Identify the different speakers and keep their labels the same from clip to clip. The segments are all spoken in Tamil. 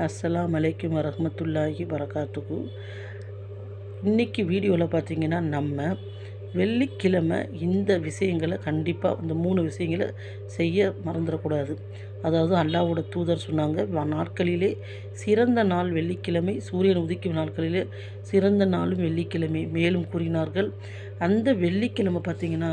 Speaker 1: அஸ்ஸலாம் அலைக்கும் வரமத்துல்லாஹி வரகாத்துக்கு இன்றைக்கி வீடியோவில் பார்த்திங்கன்னா நம்ம வெள்ளிக்கிழமை இந்த விஷயங்களை கண்டிப்பாக இந்த மூணு விஷயங்களை செய்ய மறந்துடக்கூடாது. அதாவது அல்லாவோட தூதர் சொன்னாங்க நாட்களிலே சிறந்த நாள் வெள்ளிக்கிழமை சூரியன் உதிக்கும் நாட்களிலே சிறந்த நாளும் வெள்ளிக்கிழமை மேலும் கூறினார்கள். அந்த வெள்ளிக்கிழமை பார்த்திங்கன்னா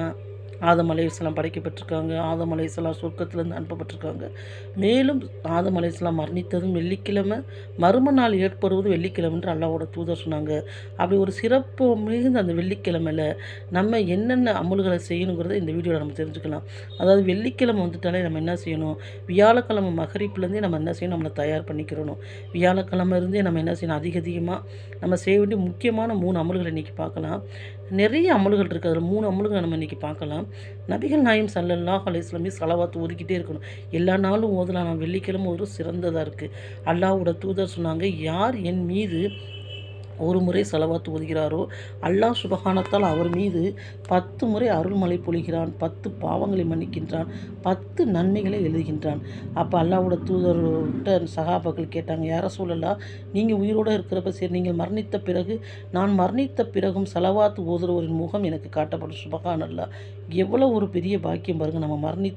Speaker 1: ஆதம் அலையாம் படைக்கப்பட்டிருக்காங்க. ஆதம் அலையாம் சொர்க்கத்திலேருந்து அனுப்பப்பட்டிருக்காங்க. மேலும் ஆதம் அலையாம் மரணித்ததும் வெள்ளிக்கிழமை மறும நாள் ஏற்படுவது வெள்ளிக்கிழமைன்ற அல்லாவோட தூதர் சொன்னாங்க. அப்படி ஒரு சிறப்பு மிகுந்த அந்த வெள்ளிக்கிழமையில் நம்ம என்னென்ன அமல்களை செய்யணுங்கிறத இந்த வீடியோவில் நம்ம தெரிஞ்சுக்கலாம். அதாவது வெள்ளிக்கிழமை வந்துட்டாலே நம்ம என்ன செய்யணும்? வியாழக்கிழமை மகரிப்புலேருந்தே நம்ம என்ன செய்யணும்? நம்மளை தயார் பண்ணிக்கிறணும். வியாழக்கிழமை இருந்தே நம்ம என்ன செய்யணும்? அதிக அதிகமாக நம்ம செய்ய வேண்டிய முக்கியமான மூணு அமல்களை இன்றைக்கி பார்க்கலாம். நிறைய அமல்கள் இருக்குது அதில் மூணு அமல்கள் நம்ம இன்றைக்கி பார்க்கலாம். நபிகள் நாயம் சல்லல்லாஹ் அலைஸ்லாமி சலவாத்து ஒதுக்கிட்டே இருக்கணும். எல்லா நாளும் ஓதலாம். நான் வெள்ளிக்கிழமை ஒரு சிறந்ததாக இருக்குது அல்லாவோட தூதர் சொன்னாங்க யார் என் மீது ஒரு முறை செலவாத்து ஓதுகிறாரோ அல்லாஹ் சுபகானத்தால் அவர் மீது பத்து முறை அருள்மலை பொழிகிறான் பத்து பாவங்களை மன்னிக்கின்றான் பத்து நன்மைகளை எழுதுகின்றான். அப்போ அல்லாவோட தூதர்கிட்ட சகாபாக்கள் கேட்டாங்க யார சொல்லலாம் நீங்கள் உயிரோடு இருக்கிறப்ப சரி நீங்கள் மரணித்த பிறகு நான் மரணித்த பிறகும் செலவாத்து ஓதுறவரின் முகம் எனக்கு காட்டப்படும் சுபகானல்லா அல்லாஹ் எவ்வளோ ஒரு பெரிய பாக்கியம் பாருங்கள் நம்ம மரணி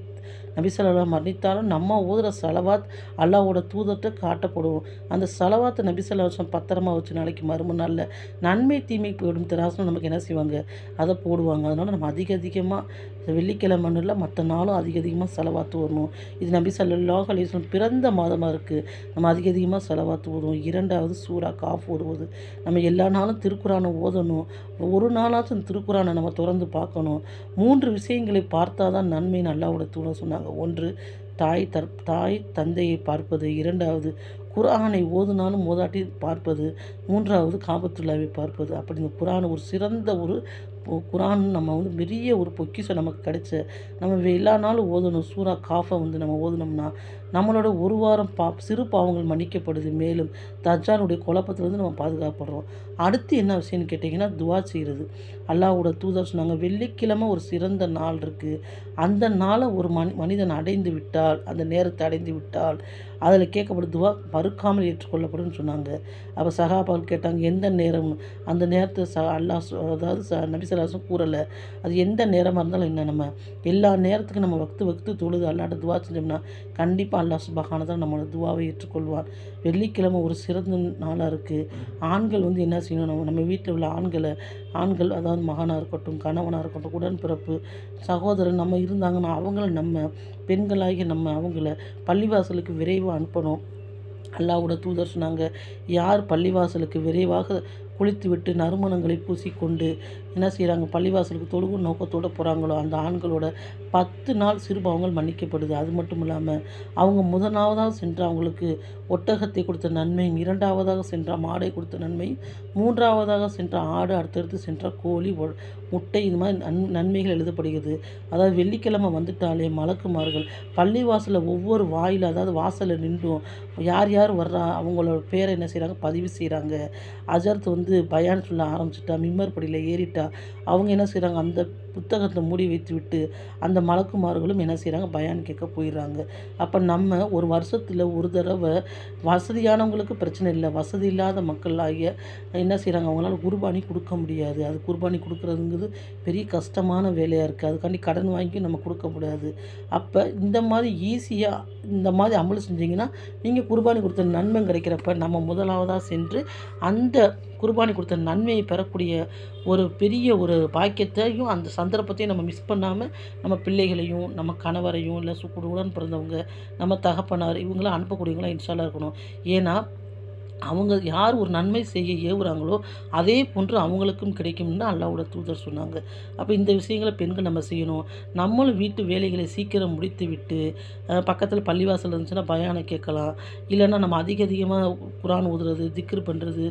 Speaker 1: நபிசல்லா மரணித்தாலும் நம்ம ஓதுகிற செலவாத் அல்லாவோட தூதத்தை காட்டப்படுவோம். அந்த செலவாத்தை நபிசல்லா வருஷம் பத்திரமா வச்சு நாளைக்கு மறும நாளில் நன்மை தீமை போயிடும். திராசனம் நமக்கு என்ன செய்வாங்க? அதை போடுவாங்க. அதனால் நம்ம அதிக அதிகமாக வெள்ளிக்கிழமைல மற்ற நாளும் அதிக அதிகமாக செலவாத்து வரணும் இது நபி சல்லாஹ் அலிஸ்லாம் பிறந்த மாதமாக இருக்குது நம்ம அதிக அதிகமாக செலவாத்து ஓதுவோம் இரண்டாவது சூறா காஃப் ஓடுவது. நம்ம எல்லா நாளும் திருக்குறானை ஓதணும். ஒரு நாளாச்சும் திருக்குறானை நம்ம திறந்து பார்க்கணும். மூன்று மூன்று விஷயங்களை பார்த்தா தான் நன்மை அல்லாவோட தூண சொன்னாங்க. ஒன்று தாய் தற் தாய் தந்தையை பார்ப்பது. இரண்டாவது குரானை ஓதுனாலும் ஓதாட்டி பார்ப்பது. மூன்றாவது காபத்துள்ளாவை பார்ப்பது. அப்படி இந்த குரான் ஒரு சிறந்த ஒரு குரான் நம்ம வந்து பெரிய ஒரு பொக்கிஷம் நமக்கு கிடைச்ச நம்ம எல்லா நாளும் ஓதணும். சூரா காஃபை வந்து நம்ம ஓதுனோம்னா நம்மளோட ஒரு வாரம் பா சிறு பாவங்கள் மன்னிக்கப்படுது. மேலும் தஜ்ஜாலுடைய குழப்பத்திலிருந்து நம்ம பாதுகாப்படுறோம். அடுத்து என்ன விஷயம்னு கேட்டிங்கன்னா துவா செய்கிறது அல்லாவோட தூதர் சொன்னாங்க வெள்ளிக்கிழமை ஒரு சிறந்த நாள் இருக்குது அந்த நாளை ஒரு மனி மனிதன் அடைந்து விட்டால் அந்த நேரத்தை அடைந்து விட்டால் அதில் கேட்கப்படும் துவா மறுக்காமல் ஏற்றுக்கொள்ளப்படும்னு சொன்னாங்க. அப்போ சகாபால் கேட்டாங்க எந்த நேரம்? அந்த நேரத்தை ச அல்லாஹ் அதாவது ச நபிசலாசும் கூறலை. அது எந்த நேரமாக இருந்தாலும் என்ன நம்ம எல்லா நேரத்துக்கும் நம்ம வக்து வக்து தொழுது அல்லாட்ட துவா செஞ்சோம்னா கண்டிப்பாக அல்லாஹ் சுபஹானதான் நம்மளோட துவாவை ஏற்றுக்கொள்வான். வெள்ளிக்கிழமை ஒரு சிறந்த நாளாக இருக்குது ஆண்கள் வந்து என்ன செய்யணும்? நம்ம நம்ம வீட்டில் உள்ள ஆண்களை ஆண்கள் அதாவது மகனாக இருக்கட்டும் கணவனாக இருக்கட்டும் உடன்பிறப்பு சகோதரன் நம்ம இருந்தாங்கன்னா அவங்கள நம்ம பெண்களாகிய நம்ம அவங்கள பள்ளிவாசலுக்கு விரைவாக அனுப்பணும். அல்லாவோட தூதர் சொன்னாங்க யார் பள்ளிவாசலுக்கு விரைவாக குளித்துவிட்டு நறுமணங்களை பூசிக்கொண்டு என்ன செய்கிறாங்க பள்ளிவாசலுக்கு தொழுகு நோக்கத்தோடு போகிறாங்களோ அந்த ஆண்களோட பத்து நாள் சிறுபாவங்கள் மன்னிக்கப்படுது. அது மட்டும் இல்லாமல் அவங்க முதலாவதாக சென்ற அவங்களுக்கு ஒட்டகத்தை கொடுத்த நன்மையும் இரண்டாவதாக சென்ற மாடை கொடுத்த நன்மையும் மூன்றாவதாக சென்ற ஆடு அடுத்தடுத்து சென்ற கோழி முட்டை இது மாதிரி நன் நன்மைகள் எழுதப்படுகிறது. அதாவது வெள்ளிக்கிழமை வந்துட்டாலே மலக்குமார்கள் பள்ளிவாசலில் ஒவ்வொரு வாயில் அதாவது வாசலில் நின்றும். யார் யார் வர்றா? அவங்களோட பேரை என்ன செய்கிறாங்க பதிவு செய்கிறாங்க அஜர்த் வந்து பயான் சொல்ல ஆரம்பிச்சிட்டா மிம்மர் படியில் ஏறிட்டா அவங்க என்ன செய்கிறாங்க அந்த புத்தகத்தை மூடி வைத்து விட்டு அந்த மலக்குமார்களும் என்ன செய்கிறாங்க பயான் கேட்க போயிடுறாங்க அப்போ நம்ம ஒரு வருஷத்தில் ஒரு தடவை வசதியானவங்களுக்கு பிரச்சனை இல்லை. வசதி இல்லாத மக்களாகிய என்ன செய்கிறாங்க அவங்களால குர்பானி கொடுக்க முடியாது. அது குர்பானி கொடுக்குறதுங்கிறது பெரிய கஷ்டமான வேலையாக இருக்குது அதுக்காண்டி கடன் வாங்கி நம்ம கொடுக்க முடியாது அப்போ இந்த மாதிரி ஈஸியாக இந்த மாதிரி அமல் செஞ்சிங்கன்னா நீங்கள் குர்பானி கொடுத்த நன்மை கிடைக்கிறப்ப நம்ம முதலாவதாக சென்று அந்த குர்பானி கொடுத்த நன்மையை பெறக்கூடிய ஒரு பெரிய ஒரு பாக்கியத்தையும் அந்த சந்தர்ப்பத்தையும் நம்ம மிஸ் பண்ணாமல் நம்ம பிள்ளைகளையும் நம்ம கணவரையும் இல்லை சு உடன் பிறந்தவங்க நம்ம தகப்பனார் இவங்களாம் அனுப்பக்கூடியவங்களாம் இன்ஸ்டாலாக இருக்கணும். ஏன்னா அவங்க யார் ஒரு நன்மை செய்ய ஏவுறாங்களோ அதே போன்று அவங்களுக்கும் கிடைக்கும்னு அல்லாவோட தூதர் சொன்னாங்க. அப்போ இந்த விஷயங்களை பெண்கள் நம்ம செய்யணும். நம்மளும் வீட்டு வேலைகளை சீக்கிரம் முடித்து விட்டு பக்கத்தில் பள்ளிவாசல் இருந்துச்சுன்னா பயானை கேட்கலாம். இல்லைன்னா நம்ம அதிக அதிகமாக குரான் ஊதுறது திக்ரு பண்ணுறது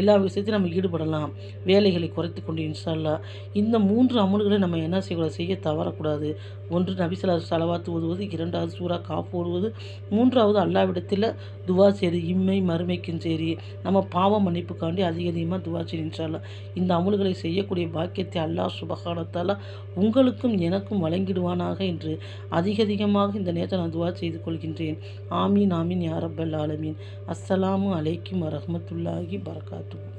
Speaker 1: எல்லா விஷயத்தையும் நம்ம ஈடுபடலாம். வேலைகளை குறைத்து கொண்டு இன்ஷால்லா இந்த மூன்று அமல்களை நம்ம என்ன செய்யக்கூடாது? செய்ய தவறக்கூடாது. ஒன்று நபிசலா செலவாத்து ஓதுவது இரண்டாவது சூறா காப்பு ஓடுவது மூன்றாவது அல்லாவிடத்தில் துவா செய்து இம்மை மறுமைக்கும் செய்து சரி நம்ம பாவம் மன்னிப்புக்காண்டி அதிக அதிகமாக துவா செஞ்சாலும் இந்த அமல்களை செய்யக்கூடிய பாக்கியத்தை அல்லாஹ் சுபஹானத்தாலா உங்களுக்கும் எனக்கும் வழங்கிடுவானாக என்று அதிக அதிகமாக இந்த நேரத்தில் நான் துவா செய்து கொள்கின்றேன். ஆமீன் ஆமீன் யாரப்பல் ஆலமீன். அஸ்ஸலாமு அலைக்கும் வரமத்துல்லாஹி பரகாத்துஹு